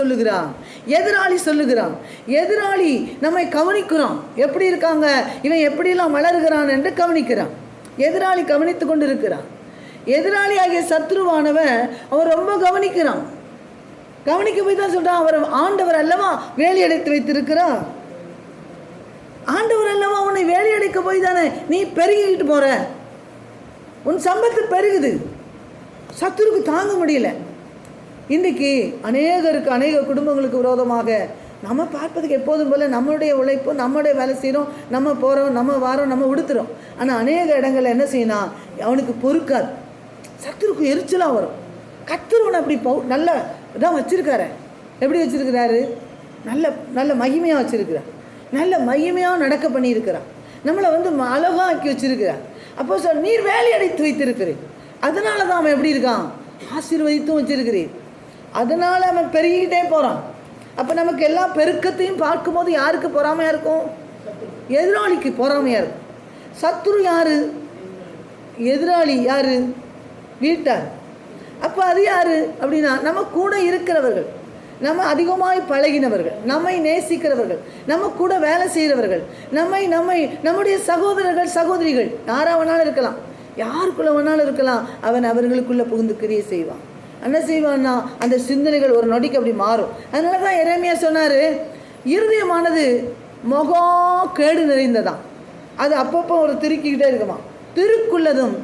சொல்லுகிறான்? எதிராளி சொல்லுகிறான். எதிராளி நம்மை கவனிக்கிறான். எப்படி இருக்காங்க? இவன் எப்படிலாம் வளர்கிறான் என்று கவனிக்கிறான். எதிராளி கவனித்து கொண்டு இருக்கிறான் எதிராளி ஆகிய சத்ருவானவன் அவன் ரொம்ப கவனிக்கிறான். கவனிக்க போய் தான் சொல்றான் அவர் ஆண்டவர் அல்லவா வேலி அடைத்து வைத்திருக்கிறார்? ஆண்டவர் அல்லவா உன்னை வேலி அடைக்க போய் தானே நீ பெருகிக்கிட்டு போற? உன் சம்பத்து பெருகுது. சத்துருக்கு தாங்க முடியல. இன்றைக்கி அநேகருக்கு அநேக குடும்பங்களுக்கு விரோதமாக நம்ம பார்ப்பதுக்கு எப்போதும் போல் நம்மளுடைய உழைப்பு நம்மளுடைய வேலை செய்கிறோம் நம்ம போகிறோம் நம்ம வாரோம் நம்ம உடுத்துறோம். ஆனால் அநேக இடங்களில் என்ன செய்யணும் அவனுக்கு பொறுக்காது. சத்துருக்கு எரிச்சலாக வரும். கத்துருவனை அப்படி பௌ நல்ல இதான் வச்சிருக்காரு. எப்படி வச்சுருக்கிறாரு? நல்ல நல்ல மகிமையாக வச்சுருக்கிறார். நல்ல மகிமையாக நடக்க பண்ணியிருக்கிறான் நம்மளை வந்து ம- அழகா ஆக்கி வச்சிருக்கிறார். அப்போ சார் நீர் வேலையடைத்து வைத்திருக்கிறேன். அதனால தான் அவன் எப்படி இருக்கான்? ஆசீர்வதித்தும் வச்சிருக்கிறேன். அதனால் அவன் பெருகிக்கிட்டே போகிறான் அப்போ நமக்கு எல்லா பெருக்கத்தையும் பார்க்கும்போது யாருக்கு பொறாமையாக இருக்கும்? எதிராளிக்கு பொறாமையாக இருக்கும். சத்ரு யார்? எதிராளி யார்? வீட்டார். அப்போ அது யார்? அப்படின்னா நம்ம கூட இருக்கிறவர்கள். நம்ம அதிகமாய் பழகினவர்கள். நம்மை நேசிக்கிறவர்கள். நம்ம கூட வேலை செய்கிறவர்கள் நம்மை நம்மை நம்முடைய சகோதரர்கள் சகோதரிகள் யாராக வேணாலும் இருக்கலாம். யாருக்குள்ள வேணாலும் இருக்கலாம். அவன் அவர்களுக்குள்ளே புகுந்து கிரியை செய்வான். என்ன செய்வான்னா அந்த சிந்தனைகள் ஒரு நொடிக்கு அப்படி மாறும். அதனால தான் இறைமையாக சொன்னார் இருதயமானது முகம் கேடு நிறைந்ததான் அது அப்பப்போ ஒரு திருக்கிக்கிட்டே இருக்குமா. திருக்குள்ளதும்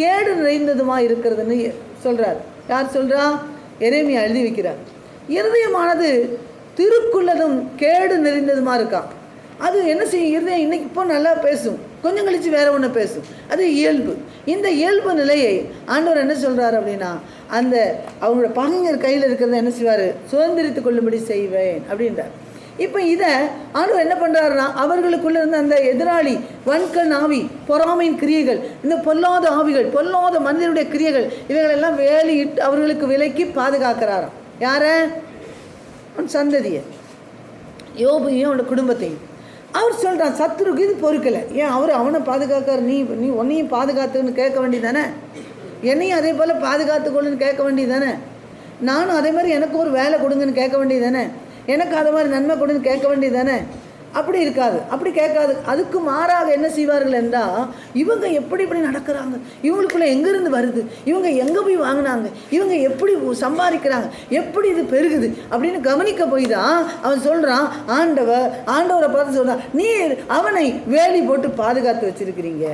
கேடு நிறைந்ததுமா இருக்கிறதுன்னு சொல்கிறார் யார் சொல்கிறா எரேமியா எழுதி வைக்கிறார். இருதயமானது திருக்குள்ளதும் கேடு நிறைந்ததுமா இருக்கான் அது என்ன செய்யும்? இருதயம் இன்னைக்கு இப்போ நல்லா பேசும். கொஞ்சம் கழித்து வேற ஒன்று பேசும். அது இயல்பு. இந்த இயல்பு நிலையை ஆண்டவர் என்ன சொல்கிறார் அப்படின்னா அந்த அவங்களோட பகைஞர் கையில் இருக்கிறத என்ன செய்வார்? சுதந்திரித்து கொள்ளும்படி செய்வேன் அப்படின்றார். இப்போ இதை ஆண்டவர் என்ன பண்ணுறாருன்னா அவர்களுக்குள்ள இருந்த அந்த எதிராளி வன்கண் ஆவி பொறாமையின் கிரியைகள் இந்த பொல்லாத ஆவிகள் பொல்லாத மனிதனுடைய கிரியைகள் இவைகளெல்லாம் வேலையிட்டு அவர்களுக்கு விலக்கி பாதுகாக்கிறாராம். யார? சந்ததியை. யோபையும் அவனோட குடும்பத்தையும். அவர் சொல்கிறான் சத்துருக்கு இது பொறுக்கலை. ஏன் அவர் அவனை பாதுகாக்கார் நீ நீ உன்னையும் பாதுகாத்துன்னு கேட்க வேண்டியதானே என்னையும் அதே போல் பாதுகாத்துக்கொள்ளுன்னு கேட்க வேண்டியதானே நானும் அதே மாதிரி எனக்கு ஒரு வேலை கொடுங்கன்னு கேட்க வேண்டியதானே எனக்கு அதை மாதிரி நன்மை கொடுன்னு கேட்க வேண்டியதானே அப்படி இருக்காது அப்படி கேட்காது. அதுக்கு மாறாக என்ன செய்வார்கள் என்றால் இவங்க எப்படி இப்படி நடக்கிறாங்க? இவங்களுக்குள்ள எங்கேருந்து வருது? இவங்க எங்கே போய் வாங்கினாங்க? இவங்க எப்படி சம்பாதிக்கிறாங்க? எப்படி இது பெருகுது? அப்படின்னு கவனிக்க போய் தான் அவன் சொல்கிறான் ஆண்டவர் ஆண்டவரை பார்த்து சொல்கிறான் நீ அவனை வேலி போட்டு பாதுகாத்து வச்சிருக்கிறீங்க.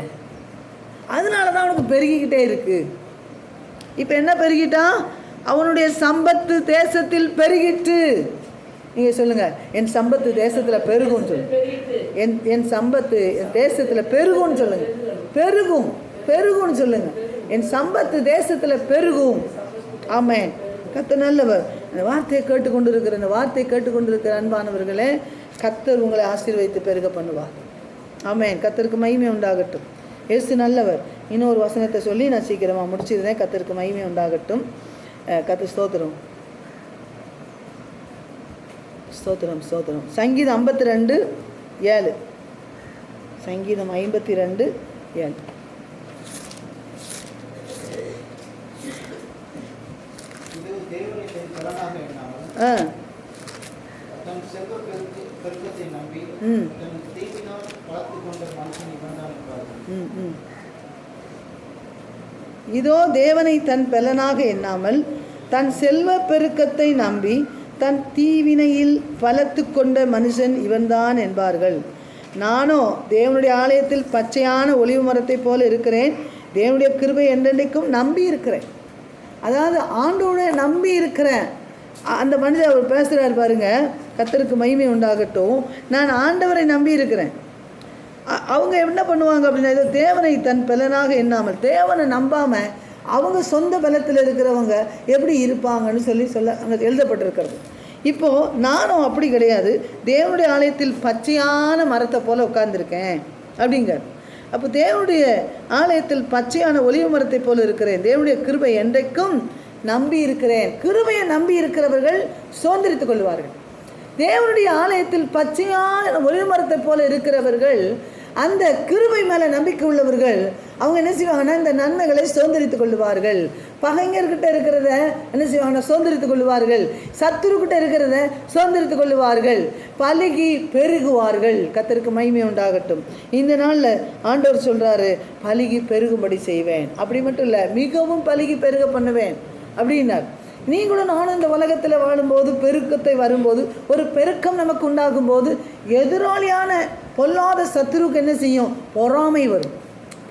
அதனால தான் அவனுக்கு பெருகிக்கிட்டே இருக்குது இப்போ என்ன பெருகிட்டான்? அவனுடைய சம்பத்து தேசத்தில் பெருகிட்டு நீங்கள் சொல்லுங்கள் என் சம்பத்து தேசத்தில் பெருகும்னு சொல்லுங்கள் என் என் சம்பத்து என் தேசத்தில் பெருகும்னு சொல்லுங்கள் பெருகும் பெருகும்னு சொல்லுங்கள் என் சம்பத்து தேசத்தில் பெருகும். ஆமேன். கத்த நல்லவர். இந்த வார்த்தையை கேட்டுக்கொண்டு இருக்கிற இந்த வார்த்தையை கேட்டுக்கொண்டு இருக்கிற அன்பானவர்களே கத்தர் உங்களை ஆசீர்வதித்து பெருக பண்ணுவார். ஆமேன். கத்தருக்கு மகிமை உண்டாகட்டும். ஏசு நல்லவர். இன்னொரு வசனத்தை சொல்லி நான் சீக்கிரமாக முடிச்சிருந்தேன் கத்தருக்கு மகிமை உண்டாகட்டும். கத்து கத்த ஸ்தோத்திரம். ஸ்தோத்திரம் ஸ்தோத்திரம். சங்கீதம் ஐம்பத்தி ரெண்டு ஏழு. சங்கீதம் ஐம்பத்தி ரெண்டு ஏழு இது தேவனை தன் பலனாக எண்ணாமல் ஆ. இதோ தேவனை தன் பலனாக எண்ணாமல் தன் செல்வ பெருக்கத்தை நம்பி தன் தீவினையில் பலத்து கொண்ட மனுஷன் இவன்தான் என்பார்கள். நானோ தேவனுடைய ஆலயத்தில் பச்சையான ஒளிவு மரத்தைப் போல இருக்கிறேன். தேவனுடைய கிருபை என்றென்றைக்கும் நம்பி இருக்கிறேன். அதாவது ஆண்டோட நம்பி இருக்கிறேன். அந்த மனிதர் அவர் பேசுகிறார் பாருங்க கத்தருக்கு மகிமை உண்டாகட்டும். நான் ஆண்டவரை நம்பி இருக்கிறேன். அவங்க என்ன பண்ணுவாங்க அப்படின்னா இது தேவனை தன் பலனாக எண்ணாமல் தேவனை நம்பாமல் அவங்க சொந்த பலத்தில் இருக்கிறவங்க எப்படி இருப்பாங்கன்னு சொல்லி சொல்ல அங்கே எழுதப்பட்டிருக்கிறது. இப்போது நானும் அப்படி கிடையாது. தேவனுடைய ஆலயத்தில் பச்சையான மரத்தை போல் உட்கார்ந்துருக்கேன். அப்படிங்கிறார் அப்போ தேவனுடைய ஆலயத்தில் பச்சையான ஒளிவு மரத்தை போல் இருக்கிறேன். தேவனுடைய கிருபை என்றைக்கும் நம்பி இருக்கிறேன். கிருபையை நம்பி இருக்கிறவர்கள் சுதந்திரித்துக் கொள்வார்கள். தேவனுடைய ஆலயத்தில் பச்சையான ஒளிவு மரத்தை போல இருக்கிறவர்கள் அந்த கிருபை மேலே நம்பிக்கை உள்ளவர்கள் அவங்க என்ன செய்வாங்கன்னா இந்த நன்மைகளை சுதந்திரித்துக் கொள்ளுவார்கள். பகைஞர்கிட்ட இருக்கிறத என்ன செய்வாங்கன்னா சுதந்திரித்துக் கொள்ளுவார்கள். சத்துருக்கிட்ட இருக்கிறத சுதந்திரித்துக் கொள்ளுவார்கள். பழகி பெருகுவார்கள். கத்தருக்கு மகிமை உண்டாகட்டும். இந்த நாளில் ஆண்டவர் சொல்கிறாரு பழகி பெருகும்படி செய்வேன். அப்படி மட்டும் இல்லை மிகவும் பழகி பெருக பண்ணுவேன். அப்படின்னார். நீங்களும் நானும் இந்த உலகத்தில் வாழும்போது பெருக்கத்தை வரும்போது ஒரு பெருக்கம் நமக்கு உண்டாகும் போது எதிராளியான பொல்லாத சத்துருவுக்கு என்ன செய்யும்? பொறாமை வரும்.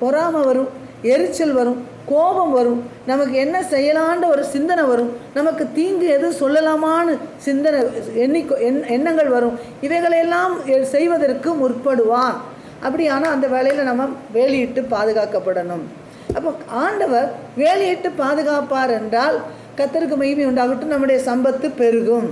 பொறாமை வரும் எரிச்சல் வரும் கோபம் வரும். நமக்கு என்ன செய்யலான்ற ஒரு சிந்தனை வரும். நமக்கு தீங்கு எது சொல்லலாமான்னு சிந்தனை எண்ணிக்கோ எண் எண்ணங்கள் வரும். இவைகளையெல்லாம் செய்வதற்கு முற்படுவார் அப்படியானால் அந்த வேலையில் நம்ம வேலியிட்டு பாதுகாக்கப்படணும். அப்போ ஆண்டவர் வேலியிட்டு பாதுகாப்பார் என்றால் கத்தருக்கு மகிமை உண்டாகட்டும் நம்முடைய சம்பத்து பெருகும்.